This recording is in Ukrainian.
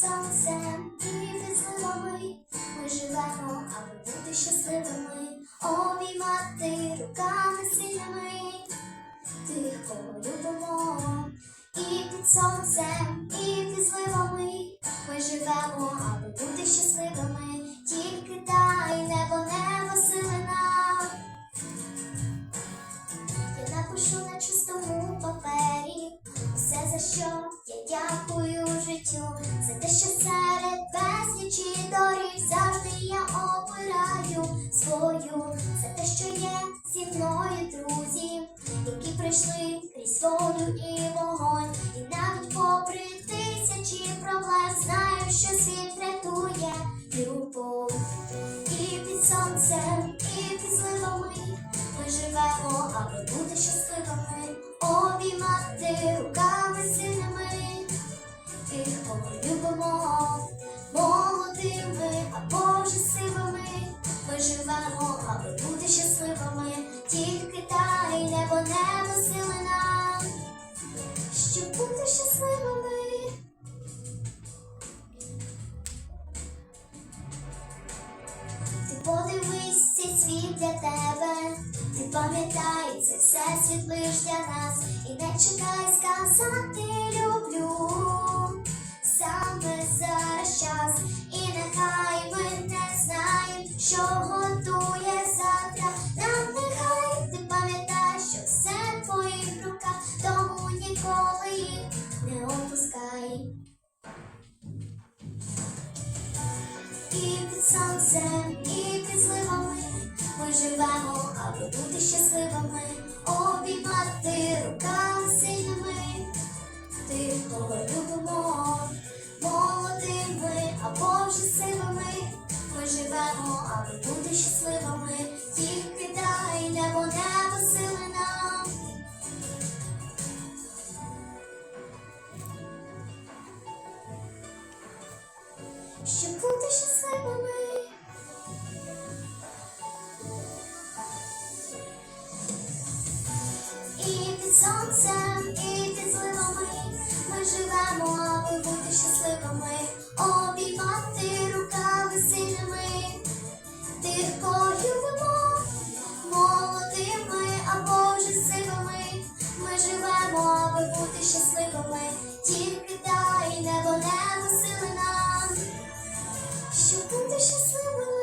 сонцем і під ми живемо, аби бути щасливими, обіймати руками сильними. Тих, кого любимо, і під сонцем, і під зливами. Ми живемо, аби бути щасливими, тільки дай небо, небо силинам. Я напишу на чистому папері все, за що я дякую свою, за те, що є зі мною друзі, які пройшли крізь воду і вогонь, і навіть попри тисячі проблем знаю, що світ рятує любов. І під сонцем, і під зливами ми живемо, аби бути щасливими, щоб бути щасливими. Ти подивись цей світ для тебе, ти пам'ятай, це все світ лиш для нас, і не чекай сказати люблю. Саме зараз час, і нехай ми не знаємо, що готує сонцем, і під зливами ми живемо, аби бути щасливими, обіймати руками сильними Щоб бути щасливими. І під сонцем, і під зливами ми живемо, аби бути щасливими, обіймати руками сильними тих, кого молодими або вже сивими. Ми живемо, аби бути щасливими, тільки дай небо, небо